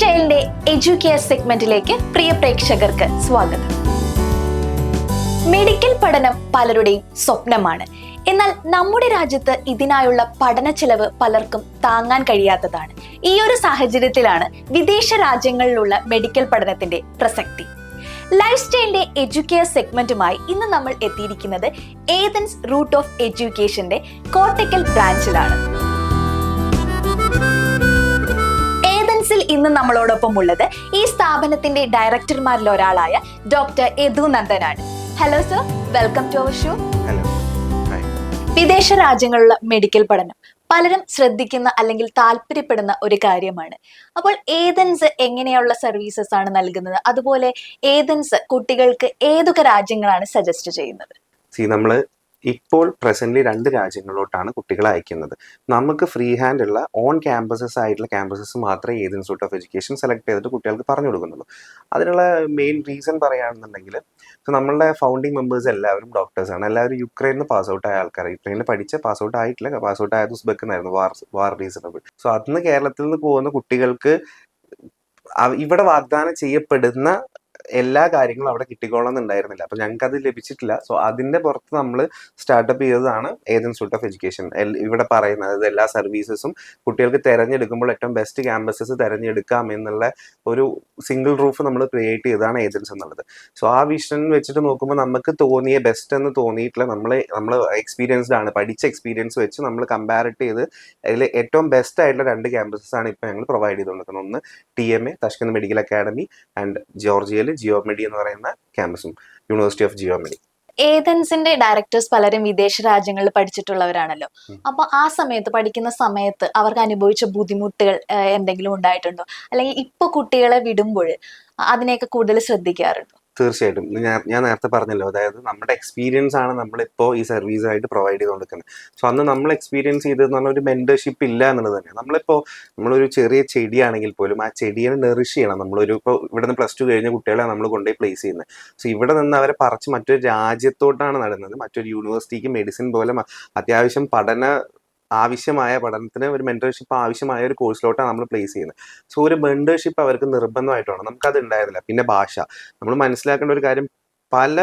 സ്റ്റൈലിന്റെ Educare സെഗ്മെന്റിലേക്ക് പ്രിയ പ്രേക്ഷകർക്ക് സ്വാഗതം. Medical പഠനം പലരുടെയും സ്വപ്നമാണ്. എന്നാൽ നമ്മുടെ രാജ്യത്ത് ഇതിനായുള്ള പഠന ചെലവ് പലർക്കും താങ്ങാൻ കഴിയാത്തതാണ്. ഈ ഒരു സാഹചര്യത്തിലാണ് വിദേശ രാജ്യങ്ങളിലുള്ള മെഡിക്കൽ പഠനത്തിന്റെ പ്രസക്തി. ലൈഫ് സ്റ്റൈലിന്റെ എഡ്യൂക്കെയർ സെഗ്മെന്റുമായി ഇന്ന് നമ്മൾ എത്തിയിരിക്കുന്നത് ഏതൻസ് റൂട്ട് ഓഫ് എഡ്യൂക്കേഷന്റെ കോട്ടക്കൽ ബ്രാഞ്ചിലാണ്. ഇന്ന് നമ്മളോടൊപ്പം ഉള്ളത് ഈ സ്ഥാപനത്തിന്റെ ഡയറക്ടർമാരിൽ ഒരാളായ doctor Yadu നന്ദനാണ്. Hello sir welcome to our show hello വിദേശ രാജ്യങ്ങളിലുള്ള മെഡിക്കൽ പഠനം പലരും ശ്രദ്ധിക്കുന്ന അല്ലെങ്കിൽ താല്പര്യപ്പെടുന്ന ഒരു കാര്യമാണ്. അപ്പോൾ ഏതൻസ് എങ്ങനെയുള്ള സർവീസസ് ആണ് നൽകുന്നത്? അതുപോലെ ഏതൻസ് കുട്ടികൾക്ക് ഏതൊക്കെ രാജ്യങ്ങളാണ് സജസ്റ്റ് ചെയ്യുന്നത്? സി നമ്മൾ ഇപ്പോൾ പ്രസന്റ്ലി രണ്ട് രാജ്യങ്ങളിലോട്ടാണ് കുട്ടികളെ അയക്കുന്നത്. നമുക്ക് ഫ്രീ ഹാൻഡ് ഉള്ള ഓൺ ക്യാമ്പസസ് ആയിട്ടുള്ള ക്യാമ്പസസ് മാത്രമേ ഏത് ഇൻസ്റ്റിറ്റ്യൂട്ട് ഓഫ് എഡ്യൂക്കേഷൻ സെലക്ട് ചെയ്തിട്ട് കുട്ടികൾക്ക് പറഞ്ഞു കൊടുക്കുന്നുള്ളൂ. അതിനുള്ള മെയിൻ റീസൺ പറയുകയാണെന്നുണ്ടെങ്കിൽ സോ നമ്മളുടെ ഫൗണ്ടിങ് മെമ്പേഴ്സ് എല്ലാവരും ഡോക്ടേഴ്സാണ് എല്ലാവരും യുക്രൈനിൽ പാസ് ഔട്ട് ആയ ആൾക്കാർ യുക്രൈനിൽ പഠിച്ച് പാസ് ഔട്ട് ആയിട്ടില്ല. പാസ് ഔട്ട് ആയത് ഉസ്ബെക്കിനായിരുന്നു. വാർ വാർ റീസണബിൾ സോ അന്ന് കേരളത്തിൽ നിന്ന് പോകുന്ന കുട്ടികൾക്ക് ഇവിടെ വാഗ്ദാനം ചെയ്യപ്പെടുന്ന എല്ലാ കാര്യങ്ങളും അവിടെ കിട്ടിക്കോളണമെന്നുണ്ടായിരുന്നില്ല അപ്പൊ ഞങ്ങൾക്ക് അത് ലഭിച്ചിട്ടില്ല. സോ അതിന്റെ പുറത്ത് നമ്മൾ സ്റ്റാർട്ടപ്പ് ചെയ്തതാണ് ഇൻസ്റ്റിറ്റ്യൂട്ട് ഓഫ് എഡ്യൂക്കേഷൻ ഇവിടെ പറയുന്നത് അതായത് എല്ലാ സർവീസസും കുട്ടികൾക്ക് തിരഞ്ഞെടുക്കുമ്പോൾ ഏറ്റവും ബെസ്റ്റ് ക്യാമ്പസസ് തിരഞ്ഞെടുക്കാം എന്നുള്ള ഒരു സിംഗിൾ റൂഫ് നമ്മൾ ക്രിയേറ്റ് ചെയ്തതാണ് ഏജൻസ് എന്നുള്ളത്. സോ ആ വിഷൻ വെച്ചിട്ട് നോക്കുമ്പോൾ നമുക്ക് തോന്നിയ ബെസ്റ്റ് എന്ന് തോന്നിയിട്ടുള്ള നമ്മൾ നമ്മൾ എക്സ്പീരിയൻസ്ഡ് ആണ്. പഠിച്ച എക്സ്പീരിയൻസ് വെച്ച് നമ്മൾ കമ്പാരിറ്റ് ചെയ്ത് അതിൽ ഏറ്റവും ബെസ്റ്റ് ആയിട്ടുള്ള രണ്ട് ക്യാമ്പസസ് ആണ് ഇപ്പോൾ ഞങ്ങൾ പ്രൊവൈഡ് ചെയ്തുകൊണ്ടിരിക്കുന്നത് ഒന്ന് T M A Tashkent medical academy and ജോർജിയയിൽ Geomedi എന്ന് പറയുന്ന ക്യാമ്പസും യൂണിവേഴ്സിറ്റി ഓഫ് ജിയോമെഡി ഏതൻസിന്റെ ഡയറക്ടേഴ്സ് പലരും വിദേശ രാജ്യങ്ങളിൽ പഠിച്ചിട്ടുള്ളവരാണല്ലോ. അപ്പൊ ആ സമയത്ത് പഠിക്കുന്ന സമയത്ത് അവർക്ക് അനുഭവിച്ച ബുദ്ധിമുട്ടുകൾ എന്തെങ്കിലും ഉണ്ടായിട്ടുണ്ടോ? അല്ലെങ്കിൽ ഇപ്പൊ കുട്ടികളെ വിടുമ്പോൾ അതിനെയൊക്കെ കൂടുതൽ ശ്രദ്ധിക്കാറുണ്ടോ? തീർച്ചയായിട്ടും. ഞാൻ ഞാൻ നേരത്തെ പറഞ്ഞല്ലോ. അതായത് നമ്മുടെ എക്സ്പീരിയൻസ് ആണ് നമ്മളിപ്പോൾ ഈ സർവീസായിട്ട് പ്രൊവൈഡ് ചെയ്തുകൊണ്ടിരിക്കുന്നത് സോ അന്ന് നമ്മൾ എക്സ്പീരിയൻസ് ചെയ്തതെന്ന് പറഞ്ഞാൽ ഒരു മെന്റർഷിപ്പ് ഇല്ല എന്നുള്ളത് തന്നെ. നമ്മളിപ്പോൾ നമ്മളൊരു ചെറിയ ചെടിയാണെങ്കിൽ പോലും ആ ചെടിയെ നെറിഷ് ചെയ്യണം. നമ്മളൊരു ഇപ്പോൾ ഇവിടെ നിന്ന് പ്ലസ് ടു കഴിഞ്ഞ കുട്ടികളെ നമ്മൾ കൊണ്ടുപോയി പ്ലേസ് ചെയ്യുന്നത് സോ ഇവിടെ നിന്ന് അവരെ പറിച്ച് മറ്റൊരു രാജ്യത്തോട്ടാണ് നടുന്നത്. മറ്റൊരു യൂണിവേഴ്സിറ്റിക്ക് മെഡിസിൻ പോലെ അത്യാവശ്യം പഠന ആവശ്യമായ പഠനത്തിന് ഒരു മെന്റർഷിപ്പ് ആവശ്യമായ ഒരു കോഴ്സിലോട്ടാണ് നമ്മൾ പ്ലേസ് ചെയ്യുന്നത്. സോ ഒരു മെന്റർഷിപ്പ് അവർക്ക് നിർബന്ധമായിട്ടാണ്. നമുക്കത് ഉണ്ടായിരുന്നില്ല. പിന്നെ ഭാഷ. നമ്മൾ മനസ്സിലാക്കേണ്ട ഒരു കാര്യം പല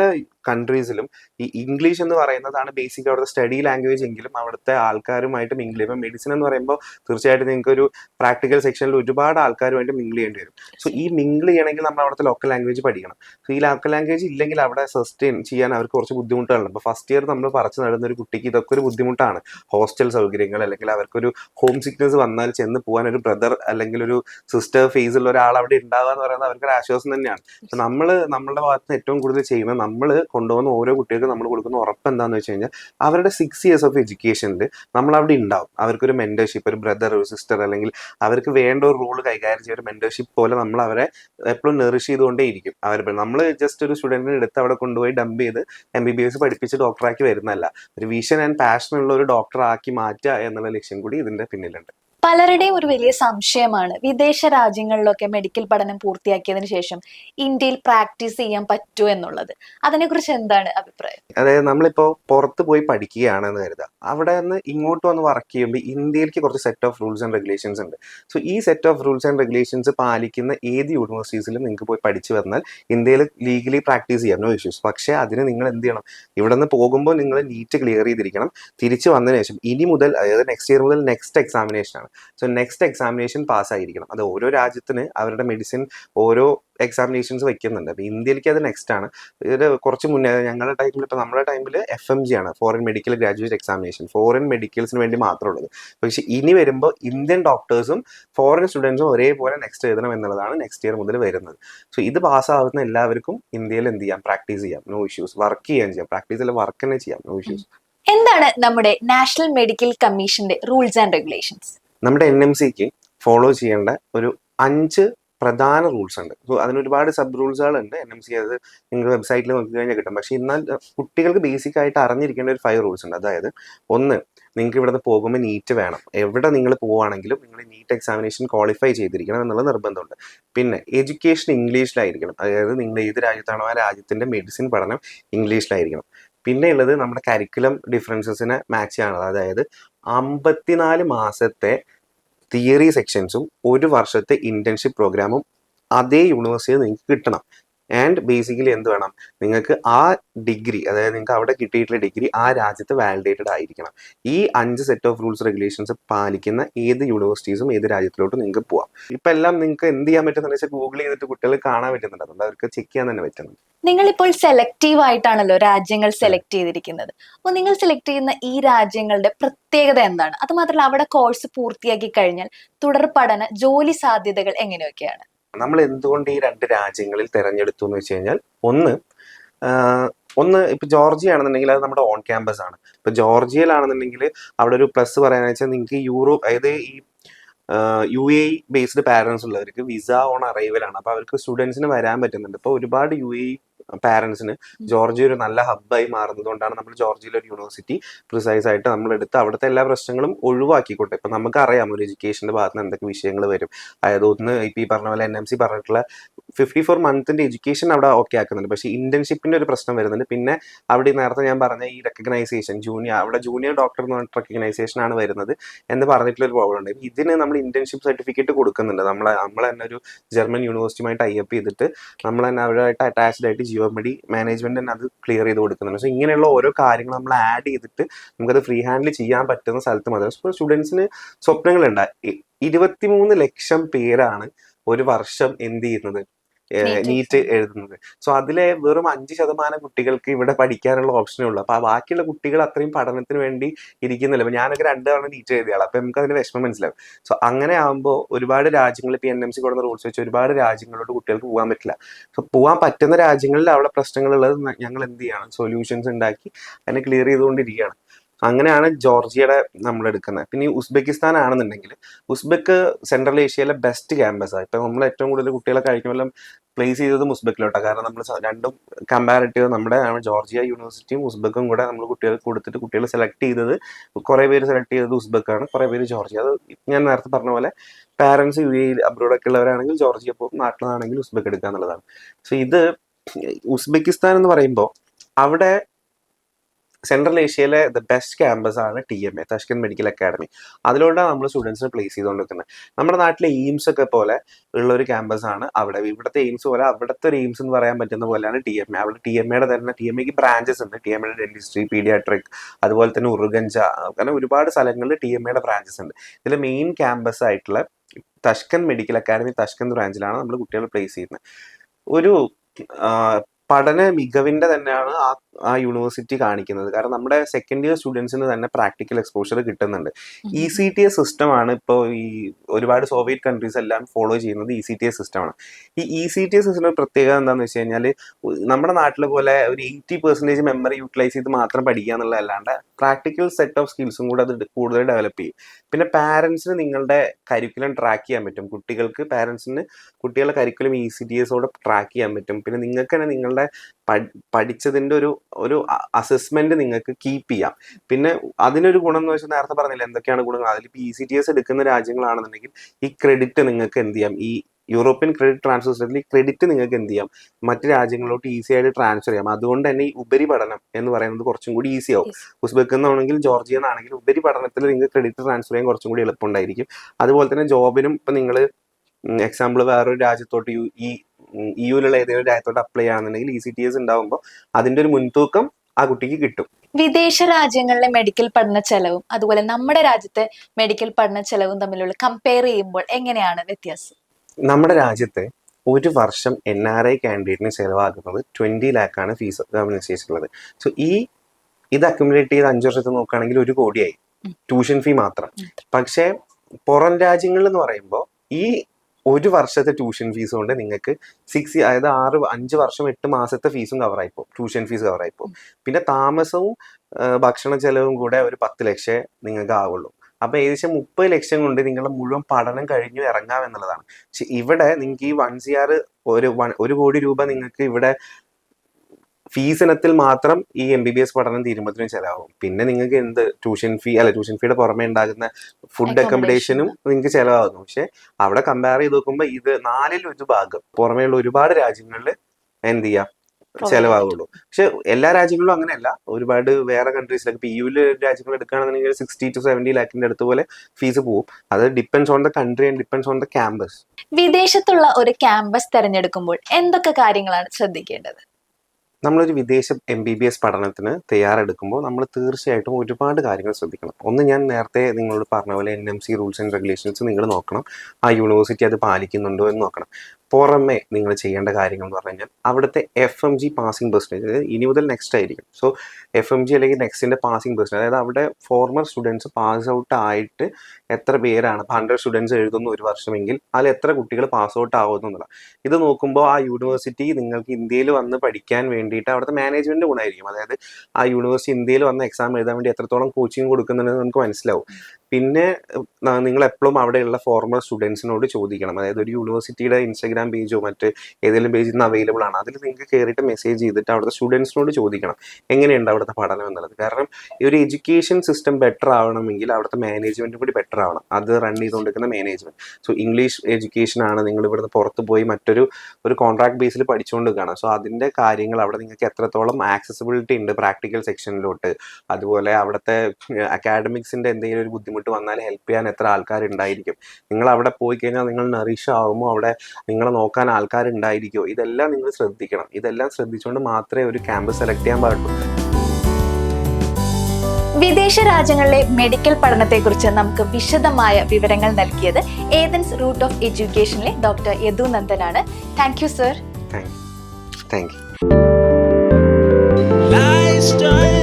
കൺട്രീസിലും ഈ ഇംഗ്ലീഷ് എന്ന് പറയുന്നതാണ് ബേസിക് അവിടുത്തെ സ്റ്റഡി ലാംഗ്വേജ് എങ്കിലും അവിടുത്തെ ആൾക്കാരുമായിട്ട് മിങ്കിൾ ചെയ്യും മെഡിസിൻ എന്ന് പറയുമ്പോൾ തീർച്ചയായിട്ടും നിങ്ങൾക്ക് ഒരു പ്രാക്ടിക്കൽ സെക്ഷനിൽ ഒരുപാട് ആൾക്കാരുമായിട്ട് മിങ്കിൾ ചെയ്യേണ്ടി വരും. സോ ഈ മിങ്കിൾ ചെയ്യണമെങ്കിൽ നമ്മൾ അവിടുത്തെ ലോക്കൽ ലാംഗ്വേജ് പഠിക്കണം. സോ ഈ ലോക്കൽ ലാംഗ്വേജ് ഇല്ലെങ്കിൽ അവിടെ സസ്റ്റെയിൻ ചെയ്യാൻ അവർക്ക് കുറച്ച് ബുദ്ധിമുട്ടുകളുണ്ട്. അപ്പോൾ ഫസ്റ്റ് ഇയർ നമ്മൾ പറിച്ചു നടുന്ന ഒരു കുട്ടിക്ക് ഇതൊക്കെ ഒരു ബുദ്ധിമുട്ടാണ്. ഹോസ്റ്റൽ സൗകര്യങ്ങൾ അല്ലെങ്കിൽ അവർക്കൊരു ഹോം സിക്നസ് വന്നാൽ ചെന്ന് പോകാൻ ഒരു ബ്രദർ അല്ലെങ്കിൽ ഒരു സിസ്റ്റർ ഫേസ് ഉള്ള ഒരാൾ അവിടെ ഉണ്ടാവുക എന്ന് പറയുന്നത് അവർക്കൊരു ആശ്വാസം തന്നെയാണ്. നമ്മൾ നമ്മളുടെ ഭാഗത്ത് ഏറ്റവും കൂടുതൽ ചെയ്യുന്നത് നമ്മൾ കൊണ്ടുപോകുന്ന ഓരോ കുട്ടികൾക്കും നമ്മൾ കൊടുക്കുന്ന ഉറപ്പ് എന്താണെന്ന് വെച്ച് കഴിഞ്ഞാൽ അവരുടെ സിക്സ് ഇയേഴ്സ് ഓഫ് എഡ്യൂക്കേഷനിൽ നമ്മൾ അവിടെ ഉണ്ടാവും അവർക്കൊരു മെന്റർഷിപ്പ് ഒരു ബ്രദർ ഒരു സിസ്റ്റർ അല്ലെങ്കിൽ അവർക്ക് വേണ്ട ഒരു റോൾ കൈകാര്യം ചെയ്യുന്ന ഒരു മെന്റർഷിപ്പ് പോലെ നമ്മൾ അവരെ എപ്പോഴും നെറിഷ് ചെയ്തുകൊണ്ടേ ഇരിക്കും. അവർ നമ്മൾ ജസ്റ്റ് ഒരു സ്റ്റുഡന്റിനെ എടുത്ത് അവിടെ കൊണ്ടുപോയി ഡംപ് ചെയ്ത് എം ബി ബി എസ് പഠിപ്പിച്ച് ഡോക്ടറാക്കി വരുന്നതല്ല. ഒരു വിഷൻ ആൻഡ് പാഷൻ ഉള്ള ഒരു ഡോക്ടറാക്കി മാറ്റുക എന്നുള്ള ലക്ഷ്യം കൂടി ഇതിന്റെ പിന്നിലുണ്ട്. പലരുടെയും ഒരു വലിയ സംശയമാണ് വിദേശ രാജ്യങ്ങളിലൊക്കെ മെഡിക്കൽ പഠനം പൂർത്തിയാക്കിയതിന് ശേഷം ഇന്ത്യയിൽ പ്രാക്ടീസ് ചെയ്യാൻ പറ്റൂ എന്നുള്ളത്. അതിനെക്കുറിച്ച് എന്താണ് അഭിപ്രായം? അതായത് നമ്മളിപ്പോ പുറത്ത് പോയി പഠിക്കുകയാണെന്ന് കരുതാം അവിടെ നിന്ന് ഇങ്ങോട്ട് വന്ന് വർക്ക് ചെയ്യുമ്പോൾ ഇന്ത്യയിലേക്ക് കുറച്ച് set of rules and regulations ഉണ്ട്. സോ ഈ set of rules and regulations പാലിക്കുന്ന ഏത് യൂണിവേഴ്സിറ്റീസിലും നിങ്ങൾക്ക് പോയി പഠിച്ചു വന്നാൽ ഇന്ത്യയിൽ ലീഗലി പ്രാക്ടീസ് ചെയ്യാം. നോ ഇഷ്യൂസ് പക്ഷേ അതിന് നിങ്ങൾ എന്ത് ചെയ്യണം? ഇവിടെ നിന്ന് പോകുമ്പോൾ നിങ്ങൾ നീറ്റ് ക്ലിയർ ചെയ്തിരിക്കണം. തിരിച്ചു വന്നതിന് ശേഷം ഇനി മുതൽ അതായത് നെക്സ്റ്റ് ഇയർ മുതൽ നെക്സ്റ്റ് എക്സാമിനേഷൻ ആണ്. സോ നെക്സ്റ്റ് എക്സാമിനേഷൻ പാസ്സായിരിക്കണം അത് ഓരോ രാജ്യത്തിന് അവരുടെ മെഡിസിൻ ഓരോ എക്സാമിനേഷൻസ് വെക്കുന്നുണ്ട്. അപ്പോൾ ഇന്ത്യയിലേക്ക് അത് നെക്സ്റ്റ് ആണ്. ഇത് കുറച്ച് മുന്നേ ഞങ്ങളുടെ ടൈമിൽ ഇപ്പോൾ നമ്മുടെ ടൈമിൽ എഫ് എം ജി ആണ്. Foreign medical graduate examination foreign മെഡിക്കൽസിന് വേണ്ടി മാത്രമുള്ളത് പക്ഷേ ഇനി വരുമ്പോൾ ഇന്ത്യൻ ഡോക്ടേഴ്സും ഫോറിൻ സ്റ്റുഡൻസും ഒരേപോലെ നെക്സ്റ്റ് എഴുതണം എന്നുള്ളതാണ് നെക്സ്റ്റ് ഇയർ മുതൽ വരുന്നത്. സോ ഇത് പാസ്സാവുന്ന എല്ലാവർക്കും ഇന്ത്യയിൽ എന്ത് ചെയ്യാം? പ്രാക്ടീസ് ചെയ്യാം. നോ ഇഷ്യൂസ് വർക്ക് ചെയ്യാൻ ചെയ്യാം. പ്രാക്ടീസ് അല്ല വർക്ക് തന്നെ ചെയ്യാം. നോ ഇഷ്യൂസ് എന്താണ് നമ്മുടെ നാഷണൽ മെഡിക്കൽ കമ്മീഷന്റെ റൂൾസ് ആൻഡ് റെഗുലേഷൻസ് നമ്മുടെ എൻ എം സിക്ക് ഫോളോ ചെയ്യേണ്ട ഒരു അഞ്ച് പ്രധാന റൂൾസ് ഉണ്ട്. സോ അതിനൊരുപാട് സബ് റൂൾസുകളുണ്ട് എൻ എം സി അത് നിങ്ങൾ വെബ്സൈറ്റിൽ നോക്കി കഴിഞ്ഞാൽ കിട്ടും. പക്ഷേ എന്നാൽ കുട്ടികൾക്ക് ബേസിക് ആയിട്ട് അറിഞ്ഞിരിക്കേണ്ട ഒരു ഫൈവ് റൂൾസ് ഉണ്ട്. അതായത് ഒന്ന് നിങ്ങൾക്ക് ഇവിടുന്ന് പോകുമ്പോൾ നീറ്റ് വേണം. എവിടെ നിങ്ങൾ പോവുകയാണെങ്കിലും നിങ്ങൾ നീറ്റ് എക്സാമിനേഷൻ ക്വാളിഫൈ ചെയ്തിരിക്കണം എന്നുള്ള നിർബന്ധമുണ്ട്. പിന്നെ എഡ്യൂക്കേഷൻ ഇംഗ്ലീഷിലായിരിക്കണം. അതായത് നിങ്ങൾ ഏത് രാജ്യത്താണോ ആ രാജ്യത്തിന്റെ മെഡിസിൻ പഠനം ഇംഗ്ലീഷിലായിരിക്കണം. പിന്നെ ഉള്ളത് നമ്മുടെ കരിക്കുലം ഡിഫറൻസസിനെ മാച്ച് ചെയ്യണത് അതായത് അമ്പത്തിനാല് മാസത്തെ തിയറി സെക്ഷൻസും ഒരു വർഷത്തെ ഇന്റേൺഷിപ്പ് പ്രോഗ്രാമും അതേ യൂണിവേഴ്സിറ്റിയിൽ നിങ്ങൾക്ക് കിട്ടണം. ആൻഡ് ബേസിക്കലി എന്ത് വേണം? നിങ്ങൾക്ക് ആ ഡിഗ്രി അതായത് നിങ്ങൾക്ക് അവിടെ കിട്ടിയിട്ടുള്ള ഡിഗ്രി ആ രാജ്യത്ത് വാലിഡേറ്റഡ് ആയിരിക്കണം. ഈ അഞ്ച് സെറ്റ് ഓഫ് റൂൾസ് റെഗുലേഷൻസ് പാലിക്കുന്ന ഏത് യൂണിവേഴ്സിറ്റീസും ഏത് രാജ്യത്തിലോട്ട് നിങ്ങൾക്ക് പോവാം. ഇപ്പൊ എല്ലാം നിങ്ങൾക്ക് എന്ത് ചെയ്യാൻ പറ്റുന്ന വെച്ചാൽ ഗൂഗിൾ ചെയ്തിട്ട് കുട്ടികൾ കാണാൻ പറ്റുന്നുണ്ട്. അതുകൊണ്ട് അവർക്ക് ചെക്ക് ചെയ്യാൻ തന്നെ പറ്റുന്നുണ്ട്. നിങ്ങളിപ്പോൾ സെലക്റ്റീവ് ആയിട്ടാണല്ലോ രാജ്യങ്ങൾ സെലക്ട് ചെയ്തിരിക്കുന്നത്. അപ്പോൾ നിങ്ങൾ സെലക്ട് ചെയ്യുന്ന ഈ രാജ്യങ്ങളുടെ പ്രത്യേകത എന്താണ്? അത് മാത്രമല്ല അവിടെ കോഴ്സ് പൂർത്തിയാക്കി കഴിഞ്ഞാൽ തുടർ പഠന ജോലി സാധ്യതകൾ എങ്ങനെയൊക്കെയാണ്? നമ്മൾ എന്തുകൊണ്ട് ഈ രണ്ട് രാജ്യങ്ങളിൽ തിരഞ്ഞെടുത്തു എന്ന് വെച്ച് കഴിഞ്ഞാൽ ഒന്ന് ഒന്ന് ഇപ്പൊ ജോർജിയ ആണെന്നുണ്ടെങ്കിൽ അത് നമ്മുടെ ഓൺ ക്യാമ്പസ് ആണ്. ഇപ്പൊ ജോർജിയയിലാണെന്നുണ്ടെങ്കിൽ അവിടെ ഒരു പ്ലസ് പറയാന്ന് വെച്ചാൽ നിങ്ങൾക്ക് യൂറോപ്പ് അതായത് ഈ യു എ ബേസ്ഡ് പാരൻസ് ഉള്ളവർക്ക് വിസ ഓൺ അറൈവൽ ആണ്. അപ്പൊ അവർക്ക് സ്റ്റുഡൻസിന് വരാൻ പറ്റുന്നുണ്ട്. ഇപ്പൊ ഒരുപാട് യു എ പാരൻസിന് ജോർജിയ ഒരു നല്ല ഹബ്ബായി മാറുന്നതുകൊണ്ടാണ് നമ്മൾ ജോർജിയയിലെ ഒരു യൂണിവേഴ്സിറ്റി പ്രിസൈസ് ആയിട്ട് നമ്മൾ എടുത്ത് അവിടുത്തെ എല്ലാ പ്രശ്നങ്ങളും ഒഴിവാക്കിക്കോട്ടെ. ഇപ്പൊ നമുക്ക് നമുക്കറിയാം ഒരു എഡ്യൂക്കേഷന്റെ ഭാഗത്ത് നിന്ന് എന്തൊക്കെ വിഷയങ്ങൾ വരും. അതായത് ഒന്ന് ഇപ്പൊ ഈ പറഞ്ഞ പോലെ എൻ എം സി പറഞ്ഞിട്ടുള്ള ഫിഫ്റ്റി ഫോർ മന്തിന്റെ എഡ്യൂക്കേഷൻ അവിടെ ഓക്കെ ആക്കുന്നുണ്ട്. പക്ഷേ ഇന്റേൺഷിപ്പിന്റെ ഒരു പ്രശ്നം വരുന്നുണ്ട്. പിന്നെ അവിടെ നേരത്തെ ഞാൻ പറഞ്ഞ ഈ റെക്കഗ്നൈസേഷൻ ജൂനിയർ അവിടെ ജൂനിയർ ഡോക്ടർ എന്ന് പറഞ്ഞിട്ട് റെക്കഗ്നൈസേഷൻ ആണ് വരുന്നത് എന്ന് പറഞ്ഞിട്ടുള്ള ഒരു പ്രോബ്ലം ഉണ്ട്. ഇതിന് നമ്മൾ ഇന്റേൺഷിപ്പ് സർട്ടിഫിക്കറ്റ് കൊടുക്കുന്നുണ്ട്. നമ്മൾ നമ്മൾ തന്നെ ഒരു ജർമ്മൻ യൂണിവേഴ്സിറ്റിയുമായിട്ട് ഐ എപ്പ് ചെയ്തിട്ട് നമ്മൾ തന്നെ അവരുമായിട്ട് അറ്റാച്ച്ഡ് ആയിട്ട് ജിയോ മെഡി മാനേജ്മെന്റ് തന്നെ അത് ക്ലിയർ ചെയ്ത് കൊടുക്കുന്നുണ്ട്. സോ ഇങ്ങനെയുള്ള ഓരോ കാര്യങ്ങൾ നമ്മൾ ആഡ് ചെയ്തിട്ട് നമുക്കത് ഫ്രീ ഹാൻഡിൽ ചെയ്യാൻ പറ്റുന്ന സ്ഥലത്ത് മതി സോ സ്റ്റുഡൻസിന് സ്വപ്നങ്ങളുണ്ട്. ഇ- ഇരുപത്തിമൂന്ന് ലക്ഷം പേരാണ് ഒരു വർഷം എന്ത് ചെയ്യുന്നത്? നീറ്റ് എഴുതുന്നത്. സോ അതിലെ വെറും അഞ്ച് ശതമാനം കുട്ടികൾക്ക് ഇവിടെ പഠിക്കാനുള്ള ഓപ്ഷനേ ഉള്ളൂ. അപ്പൊ ആ ബാക്കിയുള്ള കുട്ടികൾ അത്രയും പഠനത്തിന് വേണ്ടി ഇരിക്കുന്നില്ല. അപ്പൊ ഞാനൊക്കെ രണ്ട് തവണ നീറ്റ് എഴുതിയാളാണ് അപ്പൊ നമുക്ക് അതിന്റെ വിഷമം മനസ്സിലാവും. സോ അങ്ങനെ ആകുമ്പോൾ ഒരുപാട് രാജ്യങ്ങൾ ഇപ്പൊ എൻ എം സി കൊടുക്കുന്ന റൂൾസ് വെച്ച് ഒരുപാട് രാജ്യങ്ങളോട് കുട്ടികൾക്ക് പോകാൻ പറ്റില്ല. സോ പോകാൻ പറ്റുന്ന രാജ്യങ്ങളിൽ അവിടെ പ്രശ്നങ്ങൾ ഉള്ളത് ഞങ്ങൾ എന്ത് ചെയ്യണം? സൊല്യൂഷൻസ് ഉണ്ടാക്കി അതിനെ ക്ലിയർ ചെയ്തുകൊണ്ടിരിക്കുകയാണ്. അങ്ങനെയാണ് ജോർജിയയുടെ നമ്മൾ എടുക്കുന്നത്. പിന്നെ ഈ ഉസ്ബെക്കിസ്ഥാൻ ആണെന്നുണ്ടെങ്കിൽ ഉസ്ബെക്ക് സെൻട്രൽ ഏഷ്യയിലെ ബെസ്റ്റ് ക്യാമ്പസാണ് ഇപ്പം നമ്മൾ ഏറ്റവും കൂടുതൽ കുട്ടികളെ കഴിക്കുമ്പോൾ പ്ലേസ് ചെയ്തതും ഉസ്ബെക്കിലോട്ടാണ് കാരണം നമ്മൾ രണ്ടും കമ്പാരിറ്റീവ് നമ്മുടെ ജോർജിയ യൂണിവേഴ്സിറ്റിയും ഉസ്ബെക്കും കൂടെ നമ്മൾ കുട്ടികൾക്ക് കൊടുത്തിട്ട് കുട്ടികളെ സെലക്ട് ചെയ്തത് കുറേ പേര് സെലക്ട് ചെയ്തത് ഉസ്ബെക്കാണ്. കുറേ പേര് ജോർജിയ. അത് ഞാൻ നേരത്തെ പറഞ്ഞ പോലെ പാരൻസ് യു എയിൽ അബ്രോഡൊക്കെ ഉള്ളവരാണെങ്കിൽ ജോർജിയ പോകും നാട്ടിലാണെങ്കിൽ ഉസ്ബെക്ക് എടുക്കുക എന്നുള്ളതാണ് സോ ഇത് ഉസ്ബെക്കിസ്ഥാൻ എന്ന് പറയുമ്പോൾ അവിടെ സെൻട്രൽ ഏഷ്യയിലെ ദ ബെസ്റ്റ് ക്യാമ്പസ് ആണ് T M A Tashkent medical academy അതിലൂടെയാണ് നമ്മൾ സ്റ്റുഡൻസിനെ പ്ലേസ് ചെയ്തുകൊണ്ടിരിക്കുന്നത് നമ്മുടെ നാട്ടിലെ എയിംസ് ഒക്കെ പോലെ ഉള്ള ഒരു ക്യാമ്പസ് ആണ് അവിടെ. ഇവിടുത്തെ എയിംസ് പോലെ അവിടുത്തെ ഒരു എയിംസ് എന്ന് പറയാൻ പറ്റുന്ന പോലെയാണ് ടി എം എ അവിടെ ടി എം എയുടെ തന്നെ ടി എം എക്ക് ബ്രാഞ്ചസ് ഉണ്ട്. ടി എം എയുടെ ഡെന്റിസ്ട്രി പീഡിയാട്രിക് അതുപോലെ തന്നെ ഉറുഗഞ്ച അങ്ങനെ ഒരുപാട് സ്ഥലങ്ങളിൽ ടി എം എയുടെ ബ്രാഞ്ചസ് ഉണ്ട്. ഇതിൽ മെയിൻ ക്യാമ്പസ് ആയിട്ടുള്ള തഷ്കൻ മെഡിക്കൽ അക്കാഡമി തഷ്കൻ ബ്രാഞ്ചിലാണ് നമ്മൾ കുട്ടികളെ പ്ലേസ് ചെയ്യുന്നത്. ഒരു പഠന മികവിന്റെ തന്നെയാണ് ആ ആ യൂണിവേഴ്സിറ്റി കാണിക്കുന്നത്. കാരണം നമ്മുടെ സെക്കൻഡ് ഇയർ സ്റ്റുഡൻസിന് തന്നെ പ്രാക്ടിക്കൽ എക്സ്പോഷർ കിട്ടുന്നുണ്ട്. E C T S system ആണ് ഇപ്പോൾ ഈ ഒരുപാട് സോവിയറ്റ് കൺട്രീസ് എല്ലാം ഫോളോ ചെയ്യുന്നത് E C T S system ആണ്. ഈ E C T S system പ്രത്യേകത എന്താണെന്ന് വെച്ച് കഴിഞ്ഞാൽ നമ്മുടെ നാട്ടിലെ പോലെ ഒരു എയ്റ്റി പെർസെന്റേജ് മെമ്മറി യൂട്ടിലൈസ് ചെയ്ത് മാത്രം പഠിക്കുക എന്നുള്ളതല്ലാണ്ട് പ്രാക്ടിക്കൽ സെറ്റ് ഓഫ് സ്കിൽസും കൂടെ അത് കൂടുതൽ ഡെവലപ്പ് ചെയ്യും. പിന്നെ പാരൻസിന് നിങ്ങളുടെ കരിക്കുലം ട്രാക്ക് ചെയ്യാൻ പറ്റും. കുട്ടികൾക്ക് പാരൻസിന് കുട്ടികളുടെ കരിക്കുലം ഇ സി ടി എസോടെ ട്രാക്ക് ചെയ്യാൻ പറ്റും. പിന്നെ നിങ്ങൾക്ക് തന്നെ നിങ്ങളുടെ പഠി- പഠിച്ചതിന്റെ ഒരു ഒരു അസസ്മെന്റ് നിങ്ങൾക്ക് കീപ്പ് ചെയ്യാം. പിന്നെ അതിനൊരു ഗുണം എന്ന് വെച്ചാൽ നേരത്തെ പറഞ്ഞില്ല എന്തൊക്കെയാണ് ഗുണങ്ങൾ? അതിൽ പി സി ടി എസ് എടുക്കുന്ന രാജ്യങ്ങളാണെന്നുണ്ടെങ്കിൽ ഈ ക്രെഡിറ്റ് നിങ്ങൾക്ക് എന്ത് ചെയ്യാം? ഈ യൂറോപ്യൻ ക്രെഡിറ്റ് ട്രാൻസ്ഫർ സിസ്റ്റത്തിൽ ഈ ക്രെഡിറ്റ് നിങ്ങൾക്ക് എന്ത് ചെയ്യാം? മറ്റ് രാജ്യങ്ങളിലോട്ട് ഈസി ആയിട്ട് ട്രാൻസ്ഫർ ചെയ്യാം. അതുകൊണ്ട് തന്നെ ഈ ഉപരിപഠനം എന്ന് പറയുന്നത് കുറച്ചും കൂടി ഈസി ആവും. ഉസ്ബെക്ക് എന്നാണെങ്കിൽ ജോർജിയ എന്നാണെങ്കിൽ ഉപരിപഠനത്തിൽ നിങ്ങൾക്ക് ക്രെഡിറ്റ് ട്രാൻസ്ഫർ ചെയ്യാൻ കുറച്ചും കൂടി എളുപ്പമുണ്ടായിരിക്കും. അതുപോലെ തന്നെ ജോബിനും ഇപ്പം നിങ്ങൾ എക്സാമ്പിൾ വേറൊരു രാജ്യത്തോട്ട് ഈ യുയിലുള്ള ഏതെങ്കിലും രാജ്യത്തോട്ട് അപ്ലൈ ചെയ്യുകയാണെന്നുണ്ടെങ്കിൽ ഇ സി ടി എസ് ഉണ്ടാവുമ്പോൾ അതിന്റെ ഒരു മുൻതൂക്കം ആ കുട്ടിക്ക് കിട്ടും. വിദേശ രാജ്യങ്ങളിലെ മെഡിക്കൽ പഠന ചെലവും അതുപോലെ നമ്മുടെ രാജ്യത്തെ മെഡിക്കൽ പഠന ചെലവും തമ്മിലുള്ള കമ്പയർ ചെയ്യുമ്പോൾ എങ്ങനെയാണ് വ്യത്യാസം? നമ്മുടെ രാജ്യത്തെ ഒരു വർഷം എൻ ആർ ഐ കാൻഡിഡേറ്റിന് ചെലവാകുന്നത് ട്വന്റി ലാക്കാണ് ഫീസ് ഗവൺമെന്റ് നിശ്ചയിച്ചിട്ടുള്ളത് സോ ഈ ഇത് അക്യുമുലേറ്റ് ചെയ്ത് അഞ്ച് വർഷത്തെ നോക്കുകയാണെങ്കിൽ ഒരു കോടിയായി. ട്യൂഷൻ ഫീ മാത്രം. പക്ഷേ പുറം രാജ്യങ്ങളിൽ എന്ന് പറയുമ്പോൾ ഈ ഒരു വർഷത്തെ ട്യൂഷൻ ഫീസ് കൊണ്ട് നിങ്ങൾക്ക് സിക്സ് അതായത് ആറ് അഞ്ച് വർഷം എട്ട് മാസത്തെ ഫീസും കവർ പോകും. ട്യൂഷൻ ഫീസ് കവർ പോകും. പിന്നെ താമസവും ഭക്ഷണ ചെലവും കൂടെ ഒരു പത്ത് ലക്ഷം നിങ്ങൾക്ക് ആവുള്ളൂ. അപ്പൊ ഏകദേശം മുപ്പത് ലക്ഷം കൊണ്ട് നിങ്ങളുടെ മുഴുവൻ പഠനം കഴിഞ്ഞു ഇറങ്ങാം എന്നുള്ളതാണ്. പക്ഷെ ഇവിടെ നിങ്ങൾക്ക് ഈ വൺ സി ആർ ഒരു ഒരു കോടി രൂപ നിങ്ങൾക്ക് ഇവിടെ ഫീസ് ഇനത്തിൽ മാത്രം ഈ എം ബി ബി എസ് പഠനം തീരുമ്പോഴത്തിനും ചിലവാകും. പിന്നെ നിങ്ങൾക്ക് എന്ത് ട്യൂഷൻ ഫീ അല്ല ട്യൂഷൻ ഫീയുടെ പുറമെ ഉണ്ടാകുന്ന ഫുഡ് അക്കോമഡേഷനും നിങ്ങൾക്ക് ചിലവാകുന്നു. പക്ഷെ അവിടെ കമ്പയർ ചെയ്ത് നോക്കുമ്പോൾ ഇത് നാലിൽ ഒരു ഭാഗം. പുറമേയുള്ള ഒരുപാട് രാജ്യങ്ങളിൽ എന്ത് ചെയ്യാം? ചെലവാകുള്ളൂ. പക്ഷെ എല്ലാ രാജ്യങ്ങളിലും അങ്ങനെയല്ല. ഒരുപാട് വേറെ കൺട്രീസിലൊക്കെ ഇപ്പൊ യുവിലെ രാജ്യങ്ങൾ എടുക്കുകയാണെന്നുണ്ടെങ്കിൽ സിക്സ്റ്റി ടു സെവന്റി ലാക്കിന്റെ അടുത്ത് പോലെ ഫീസ് പോകും അത് depends on the country and depends on the campus വിദേശത്തുള്ള ഒരു ക്യാമ്പസ് തെരഞ്ഞെടുക്കുമ്പോൾ എന്തൊക്കെ കാര്യങ്ങളാണ് ശ്രദ്ധിക്കേണ്ടത്? നമ്മളൊരു വിദേശ എം ബി ബി എസ് പഠനത്തിന് തയ്യാറെടുക്കുമ്പോൾ നമ്മൾ തീർച്ചയായിട്ടും ഒരുപാട് കാര്യങ്ങൾ ശ്രദ്ധിക്കണം. ഒന്ന് ഞാൻ നേരത്തെ നിങ്ങളോട് പറഞ്ഞ പോലെ N M C rules and regulations നിങ്ങൾ നോക്കണം. ആ യൂണിവേഴ്സിറ്റി അത് പാലിക്കുന്നുണ്ടോ എന്ന് നോക്കണം. പുറമെ നിങ്ങൾ ചെയ്യേണ്ട കാര്യങ്ങൾ എന്ന് പറഞ്ഞു കഴിഞ്ഞാൽ അവിടുത്തെ F M G passing percentage ഇനി മുതൽ നെക്സ്റ്റ് ആയിരിക്കും. സോ എഫ് എം ജി അല്ലെങ്കിൽ നെക്സ്റ്റിന്റെ പാസിംഗ് പെർസെന്റേജ് അതായത് അവിടെ ഫോർമർ സ്റ്റുഡൻസ് പാസ് ഔട്ട് ആയിട്ട് എത്ര പേരാണ്? ഹൺഡ്രഡ് സ്റ്റുഡൻസ് എഴുതുന്ന ഒരു വർഷമെങ്കിൽ അതിൽ എത്ര കുട്ടികൾ പാസ് ഔട്ട് ആവുന്നു എന്നുള്ളത് ഇത് നോക്കുമ്പോൾ ആ യൂണിവേഴ്സിറ്റി നിങ്ങൾക്ക് ഇന്ത്യയിൽ വന്ന് പഠിക്കാൻ വേണ്ടിയിട്ട് അവിടുത്തെ മാനേജ്മെന്റ് ഗുണമായിരിക്കും. അതായത് ആ യൂണിവേഴ്സിറ്റി ഇന്ത്യയിൽ വന്ന എക്സാം എഴുതാൻ വേണ്ടി എത്രത്തോളം കോച്ചിങ് കൊടുക്കുന്നുണ്ടെന്ന് നമുക്ക് മനസ്സിലാവും. പിന്നെ നിങ്ങൾ എപ്പോഴും അവിടെയുള്ള ഫോർമർ സ്റ്റുഡൻസിനോട് ചോദിക്കണം. അതായത് ഒരു യൂണിവേഴ്സിറ്റിയുടെ ഇൻസ്റ്റാഗ്രാം പേജോ മറ്റ് ഏതെങ്കിലും പേജിൽ നിന്ന് അവൈലബിൾ ആണ്. അതിൽ നിങ്ങൾക്ക് കയറിയിട്ട് മെസ്സേജ് ചെയ്തിട്ട് അവിടുത്തെ സ്റ്റുഡൻസിനോട് ചോദിക്കണം. എങ്ങനെയുണ്ട് അവിടുത്തെ പഠനം എന്നുള്ളത്. കാരണം ഈ ഒരു എഡ്യൂക്കേഷൻ സിസ്റ്റം ബെറ്റർ ആവണമെങ്കിൽ അവിടുത്തെ മാനേജ്മെന്റ് കൂടി ബെറ്റർ ആവണം. അത് റൺ ചെയ്തുകൊണ്ടിരിക്കുന്ന മാനേജ്മെന്റ് സോ ഇംഗ്ലീഷ് എഡ്യൂക്കേഷൻ ആണ് നിങ്ങൾ ഇവിടുന്ന് പുറത്ത് പോയി മറ്റൊരു ഒരു കോൺട്രാക്ട് ബേസിൽ പഠിച്ചുകൊണ്ട് കാണാം സോ അതിന്റെ കാര്യങ്ങൾ അവിടെ നിങ്ങൾക്ക് എത്രത്തോളം ആക്സസിബിലിറ്റി ഉണ്ട് പ്രാക്ടിക്കൽ സെക്ഷനിലോട്ട് അതുപോലെ അവിടുത്തെ അക്കാഡമിക്സിന്റെ എന്തെങ്കിലും ഒരു ബുദ്ധിമുട്ട് വന്നാൽ ഹെൽപ്പ് ചെയ്യാൻ എത്ര ആൾക്കാരുണ്ടായിരിക്കും. നിങ്ങൾ അവിടെ പോയി കഴിഞ്ഞാൽ നിങ്ങൾ നറിഷ് ആവുമോ? അവിടെ നിങ്ങളെ നോക്കാൻ ആൾക്കാരുണ്ടായിരിക്കുമോ ഇതെല്ലാം നിങ്ങൾ ശ്രദ്ധിക്കണം. ഇതെല്ലാം ശ്രദ്ധിച്ചുകൊണ്ട് മാത്രമേ ഒരു ക്യാമ്പസ് സെലക്ട് ചെയ്യാൻ പാടുള്ളൂ. വിദേശ രാജ്യങ്ങളിലെ മെഡിക്കൽ പഠനത്തെക്കുറിച്ച് നമുക്ക് വിശദമായ വിവരങ്ങൾ നൽകിയത് ഏതൻസ് റൂട്ട് ഓഫ് എഡ്യൂക്കേഷനിലെ doctor Yadu നന്ദനാണ്. Thank you sir thank you thank you Lifestyle